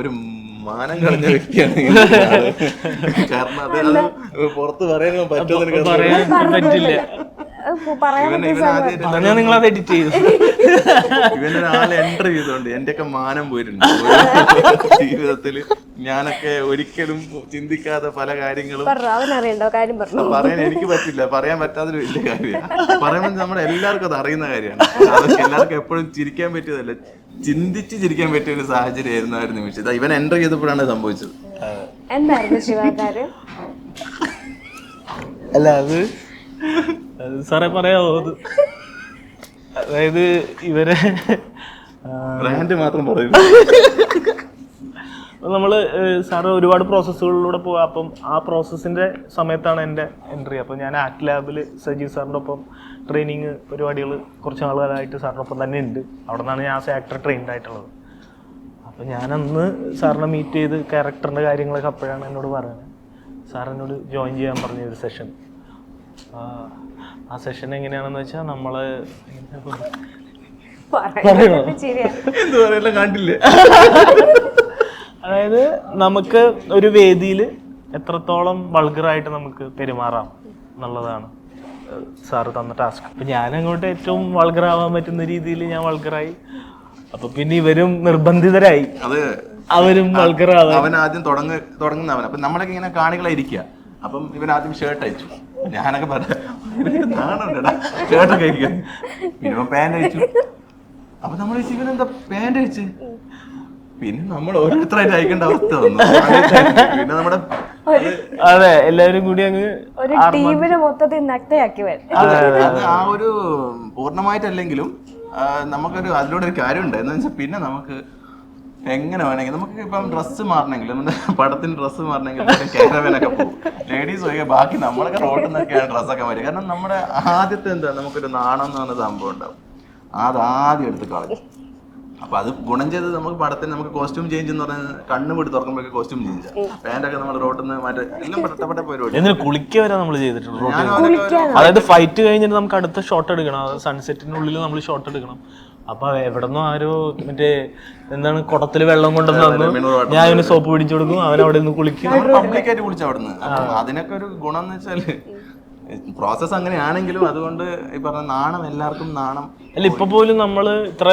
ഒരു മാനം കളഞ്ഞ വ്യക്തിയാണ്. കാരണം അത് പുറത്ത് പറയാൻ പറ്റുമെന്ന് പറ്റില്ല. പറയാൻ നിങ്ങൾ അത്. എഡിറ്റ് ചെയ്തു. ഇവൻ ഒരാളെ എന്റർ ചെയ്തോണ്ട് എന്റെയൊക്കെ മാനം പോയിട്ടുണ്ട്. ജീവിതത്തിൽ ജീവിതത്തിൽ ഞാനൊക്കെ ഒരിക്കലും ചിന്തിക്കാതെ പല കാര്യങ്ങളും പറഞ്ഞു അവൻ അറിയണ്ടോ കാര്യം പറഞ്ഞു പറയാൻ എനിക്ക് പറ്റില്ല. പറയാൻ പറ്റാത്തൊരു വലിയ കാര്യമാണ്. പറയുമ്പോൾ നമ്മുടെ എല്ലാവർക്കും അത് അറിയുന്ന കാര്യമാണ്. അതൊക്കെ എല്ലാവർക്കും എപ്പോഴും ചിരിക്കാൻ പറ്റിയതല്ല. ചിന്തിച്ച് ചിരിക്കാൻ പറ്റിയ ഒരു സാഹചര്യമായിരുന്നു ആ ഒരു നിമിഷം. ഇവൻ എന്റർ ചെയ്തപ്പോഴാണ് സംഭവിച്ചത്. എന്തായിരുന്നു അല്ല അത് സാറേ പറയാമോ അത്? അതായത് ഇവരെ ബ്രാൻഡ് മാത്രം പറയുന്നു. നമ്മൾ സാറ് ഒരുപാട് പ്രോസസ്സുകളിലൂടെ പോവാ. അപ്പം ആ പ്രോസസ്സിന്റെ സമയത്താണ് എന്റെ എൻട്രി അപ്പം ഞാൻ ആക്ട് ലാബിൽ സജീവ് സാറിന്റെ ഒപ്പം ട്രെയിനിങ് പരിപാടികൾ കുറച്ച് നാളുകളായിട്ട് സാറിന്റെ ഒപ്പം തന്നെ ഉണ്ട്. അവിടെ നിന്നാണ് ഞാൻ ആസ് ആക്ടർ ട്രെയിൻഡ് ആയിട്ടുള്ളത്. അപ്പം ഞാനന്ന് സാറിനെ മീറ്റ് ചെയ്ത് ക്യാരക്ടറിന്റെ കാര്യങ്ങളൊക്കെ അപ്പോഴാണ് എന്നോട് പറയുന്നത്. സാർ എന്നോട് ജോയിൻ ചെയ്യാൻ പറഞ്ഞ ഒരു സെഷൻ ആ സെഷൻ എങ്ങനെയാണെന്ന് വെച്ചാൽ നമ്മൾ കണ്ടില്ലേ? അതായത് നമുക്ക് ഒരു വേദിയിൽ എത്രത്തോളം വൾഗറായിട്ട് നമുക്ക് പെരുമാറാം എന്നുള്ളതാണ് സാറ് തന്ന ടാസ്ക് അപ്പൊ ഞാൻ അങ്ങോട്ട് ഏറ്റവും വൾഗറാവാൻ പറ്റുന്ന രീതിയിൽ ഞാൻ വൾഗറായി അപ്പൊ പിന്നെ ഇവരും നിർബന്ധിതരായി. അത് അവരും വൾഗറാവാൻ അവൻ ആദ്യം തുടങ്ങ തുടങ്ങുന്നവൻ അപ്പൊ നമ്മളൊക്കെ ഇങ്ങനെ കാണികളായിരിക്കുക അപ്പം ഇവൻ ആദ്യം ഷർട്ട് അയച്ചു. ഞാനൊക്കെ പറഞ്ഞു നാണുണ്ടടാ ചേട്ടൻ അയക്കാൻ പിന്നെ പാന്റ് അയച്ചു അപ്പൊ നമ്മൾ എന്താ പാന്റ് അയച്ച് പിന്നെ നമ്മൾ ഓരോരുത്തരായിട്ട് അയക്കേണ്ട അവസ്ഥ വന്നു. പിന്നെ നമ്മുടെ അതെ എല്ലാവരും കൂടി അങ്ങ് ഒരു ടീമിനെ മൊത്തത്തിൽ നഗ്നയാക്കി അത് ആ ഒരു പൂർണമായിട്ടല്ലെങ്കിലും നമുക്കൊരു അതിലൂടെ ഒരു കാര്യം ഉണ്ട് എന്ന് വെച്ചാൽ പിന്നെ നമുക്ക് എങ്ങനെ വേണമെങ്കിൽ നമുക്ക് ഇപ്പം ഡ്രസ്സ് മാറണമെങ്കിൽ നമ്മുടെ പടത്തിന് ഡ്രസ്സ് മാറണമെങ്കിൽ ക്യാരവനൊക്കെ പോകും. ലേഡീസ് ഒഴികെ ബാക്കി നമ്മളൊക്കെ റോട്ടിൽ നിന്നൊക്കെയാണ് ഡ്രസ്സൊക്കെ മാറി കാരണം നമ്മുടെ ആദ്യത്തെ എന്താ നമുക്കൊരു നാണം എന്ന് പറഞ്ഞ സംഭവം ഉണ്ടാവും. അത് ആദ്യം എടുത്ത് കളഞ്ഞു. അപ്പൊ അത് ഗുണം ചെയ്തത് നമുക്ക് പടത്തിന് നമുക്ക് കോസ്റ്റ്യൂം ചേഞ്ച് എന്ന് പറഞ്ഞാൽ കണ്ണു പിടി തുറക്കുമ്പോഴേക്ക് കോസ്റ്റ്യൂം ചേഞ്ച് പാന്റൊക്കെ നമ്മൾ റോട്ടിൽ നിന്ന് മാറ്റി എല്ലാം പെട്ടപ്പെട്ട പരിപാടി എന്നിട്ട് കുളിക്കുക വരെ നമ്മൾ ചെയ്തിട്ടുണ്ട് അതായത് ഫൈറ്റ് കഴിഞ്ഞിട്ട് നമുക്ക് അടുത്ത ഷോട്ട് എടുക്കണം. സൺസെറ്റിനുള്ളിൽ നമ്മൾ ഷോട്ട് എടുക്കണം. അപ്പൊ എവിടെന്നോ ആരോ മറ്റേ എന്താണ് കുടത്തിൽ വെള്ളം കൊണ്ടുവന്ന് തന്നു. ഞാൻ അവന് സോപ്പ് പിടിച്ചു കൊടുക്കും അവൻ അവിടെ നിന്ന് കുളിക്കും. അവിടുന്ന്. അതിനൊക്കെ ഒരു ഗുണം എന്ന് വെച്ചാൽ പ്രോസസ് അങ്ങനെയാണെങ്കിലും അതുകൊണ്ട് ഈ പറഞ്ഞ നാണം എല്ലാവർക്കും നാണം അല്ല ഇപ്പൊ പോലും നമ്മൾ ഇത്ര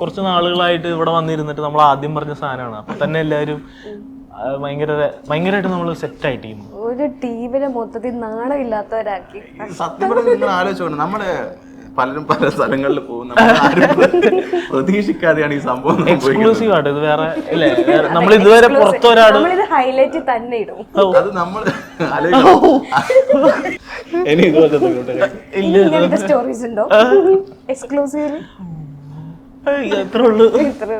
കുറച്ച് നാളുകളായിട്ട് ഇവിടെ വന്നിരുന്നിട്ട് നമ്മൾ ആദ്യം പറഞ്ഞ സാധനമാണ്. അപ്പൊ തന്നെ എല്ലാവരും ഭയങ്കര ഭയങ്കരമായിട്ട് നമ്മൾ സെറ്റ് ആയിട്ട് ടീം ഒരു ടീമിനെ മൊത്തത്തിൽ നാണമില്ലാത്തവരാക്കി. സത്യം പറഞ്ഞാൽ നിങ്ങൾ ആലോചിച്ചോണ്ട് നമ്മൾ പലരും പല സ്ഥലങ്ങളിൽ പോകും. പ്രതീക്ഷിക്കാതെയാണ് ഈ സംഭവം എക്സ്ക്ലൂസീവ് ആണ് ഇത് വേറെ നമ്മൾ ഇതുവരെ പുറത്ത് നമ്മൾ നമ്മളിത് ഹൈലൈറ്റ് തന്നെ ഇടും. അത് നമ്മൾ ഇനി ഇതുപോലത്തെ സ്റ്റോറീസ് ഉണ്ടോ? എക്സ്ക്ലൂസീവ് ഇത്രേ ഉള്ളൂ. ഇത്ര